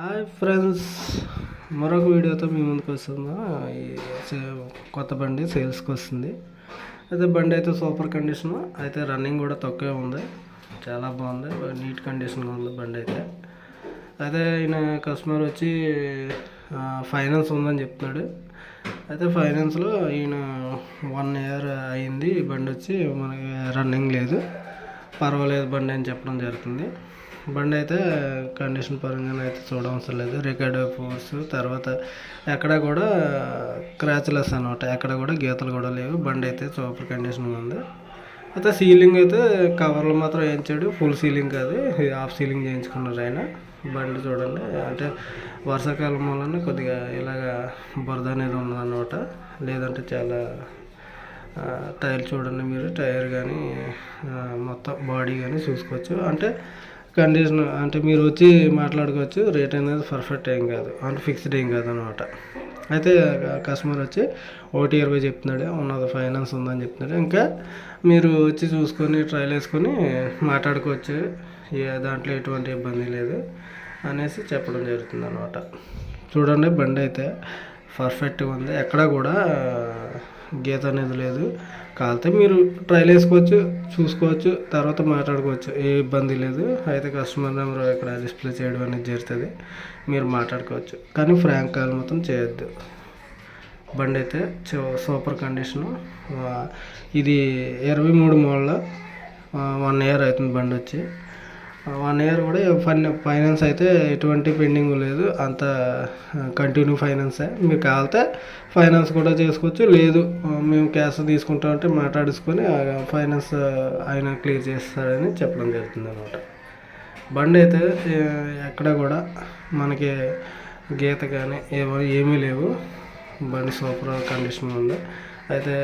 Hi friends మరొక వీడియోతో మీ ముందుకు వస్తుందా కొత్త బండి సేల్స్కి వస్తుంది. అయితే బండి అయితే సూపర్ కండిషన్. అయితే రన్నింగ్ కూడా తక్కువే ఉంది. చాలా బాగుంది. నీట్ కండిషన్గా ఉంది బండి అయితే. అయితే ఈయన కస్టమర్ వచ్చి ఫైనాన్స్ ఉందని చెప్తున్నాడు అయితే ఫైనాన్స్లో ఈయన వన్ ఇయర్ అయింది. బండి వచ్చి మనకి రన్నింగ్ లేదు. పర్వాలేదు బండి అని చెప్పడం జరుగుతుంది. బండి అయితే కండిషన్ పరంగా అయితే చూడవసరం లేదు. రికార్డ్ ఫోర్స్ తర్వాత ఎక్కడ కూడా క్రాచ్లెస్ అనమాట. ఎక్కడ కూడా గీతలు కూడా లేవు. బండి అయితే సూపర్ కండిషన్ ఉంది. అయితే సీలింగ్ అయితే కవర్లు మాత్రం వేయించాడు. ఫుల్ సీలింగ్ కాదు. హాఫ్ సీలింగ్ చేయించుకున్నారు ఆయన. బండి చూడండి. అంటే వర్షాకాలం వలన కొద్దిగా ఇలాగా బురద అనేది ఉన్నదన్నమాట. లేదంటే చాలా టైర్ చూడండి మీరు టైర్ కానీ మొత్తం బాడీ కానీ చూసుకోవచ్చు. అంటే కండిషన్ అంటే మీరు వచ్చి మాట్లాడుకోవచ్చు రేట్ అనేది పర్ఫెక్ట్ ఏం కాదు అంటే ఫిక్స్డ్ ఏం కాదు అనమాట అయితే కస్టమర్ వచ్చి ఒకటి ఇరవై చెప్తున్నాడు ఉన్నది ఫైనాన్స్ ఉందని చెప్తున్నాడు. ఇంకా మీరు వచ్చి చూసుకొని ట్రైల్ వేసుకొని మాట్లాడుకోవచ్చు ఏ దాంట్లో ఎటువంటి ఇబ్బంది లేదు అనేసి చెప్పడం జరుగుతుంది అనమాట చూడండి బండి అయితే పర్ఫెక్ట్గా ఉంది. ఎక్కడ కూడా గీత అనేది లేదు. కాకపోతే మీరు ట్రైల్ వేసుకోవచ్చు చూసుకోవచ్చు తర్వాత మాట్లాడుకోవచ్చు. ఏ ఇబ్బంది లేదు. అయితే కస్టమర్ నెంబర్ ఇక్కడ డిస్ప్లే చేయడం అనేది జరుగుతుంది. మీరు మాట్లాడుకోవచ్చు. కానీ ఫ్రాంక్ కాల్ మొత్తం చేయొద్దు. బండి అయితే సూపర్ కండిషను ఇది ఇరవై మూడు మోడల్. వన్ ఇయర్ అవుతుంది బండి వచ్చి. వన్ ఇయర్ కూడా ఫైన్ ఫైనాన్స్ అయితే ఎటువంటి పెండింగ్ లేదు. అంత కంటిన్యూ ఫైనాన్సే. మీకు కావాలితే ఫైనాన్స్ కూడా చేసుకోవచ్చు. లేదు మేము క్యాష్ తీసుకుంటామంటే మాట్లాడుకొని ఆ ఫైనాన్స్ ఆయన క్లియర్ చేస్తాడని చెప్పడం జరుగుతుంది అనమాట బండి అయితే ఎక్కడ కూడా మనకి గీత కానీ ఏమో ఏమీ లేవు. బండి సూపర్ కండిషన్ ఉంది. అయితే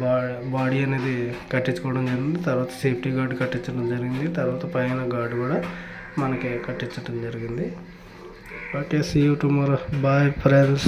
బా బాడీ అనేది కట్టించుకోవడం జరిగింది. తర్వాత సేఫ్టీ గార్డ్ కట్టించడం జరిగింది. తర్వాత పైన గార్డ్ కూడా మనకి కట్టించడం జరిగింది. Okay see you tomorrow bye friends